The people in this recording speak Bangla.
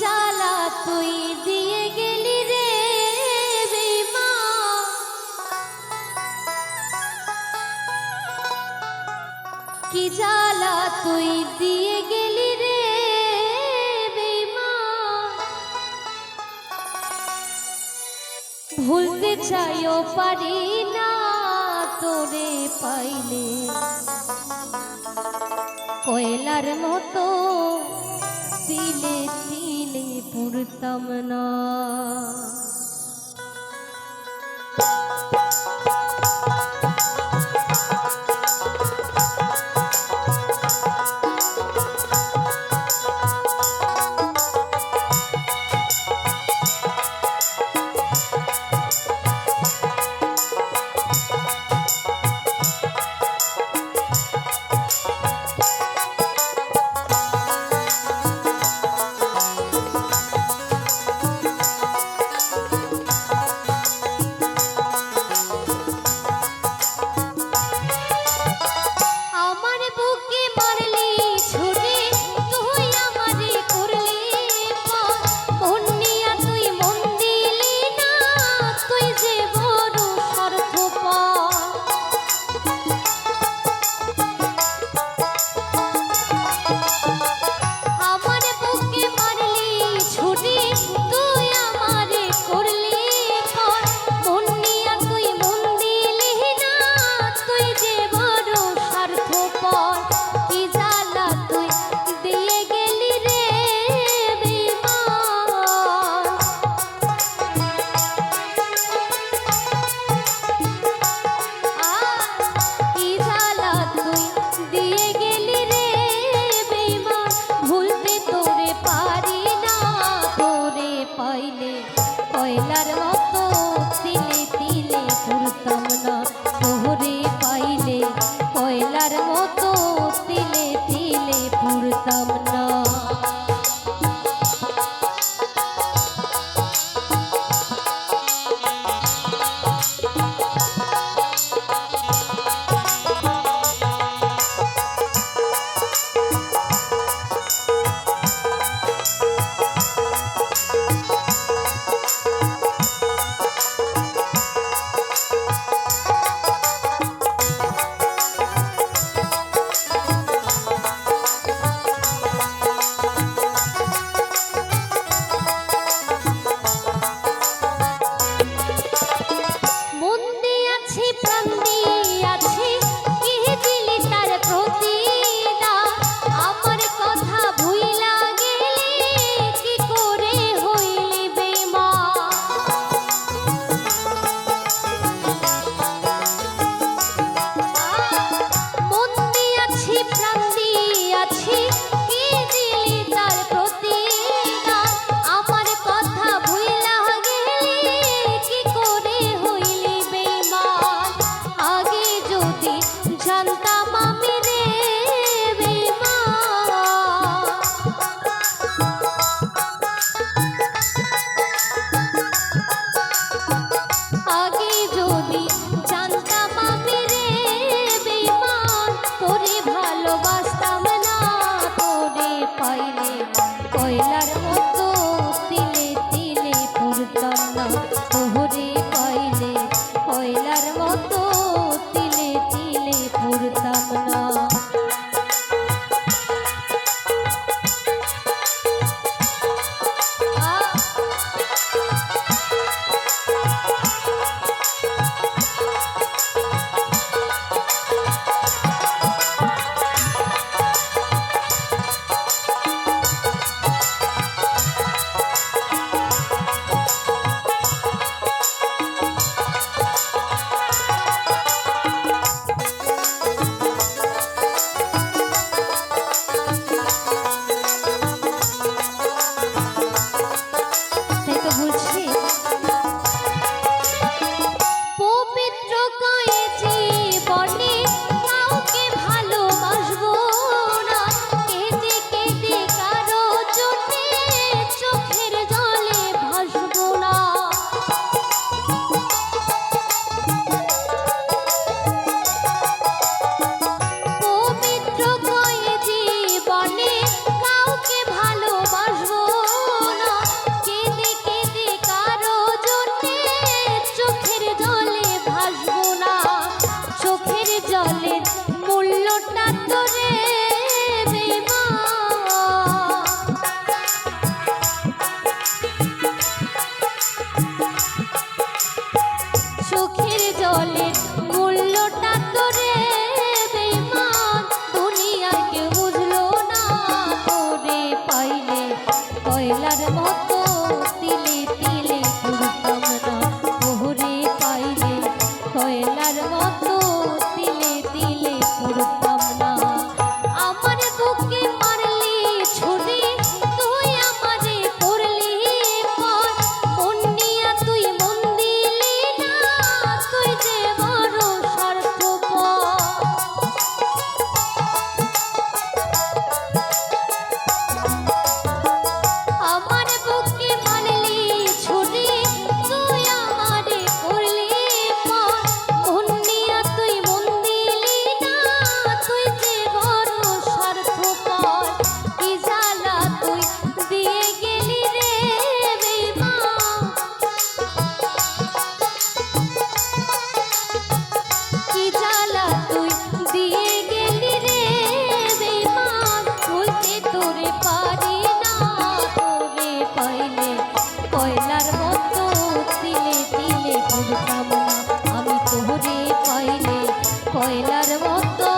জ্বালা তুই দিয়ে গেলি রে বেঈমান। কি জ্বালা তুই দিয়ে গেলি রে বেঈমান। ভুলতে চাইও পারি না তোরে পাইলে কয়লার মতো তিলে पुरतमना হইলে কয়লার কয়লার মতো কয়লার মতো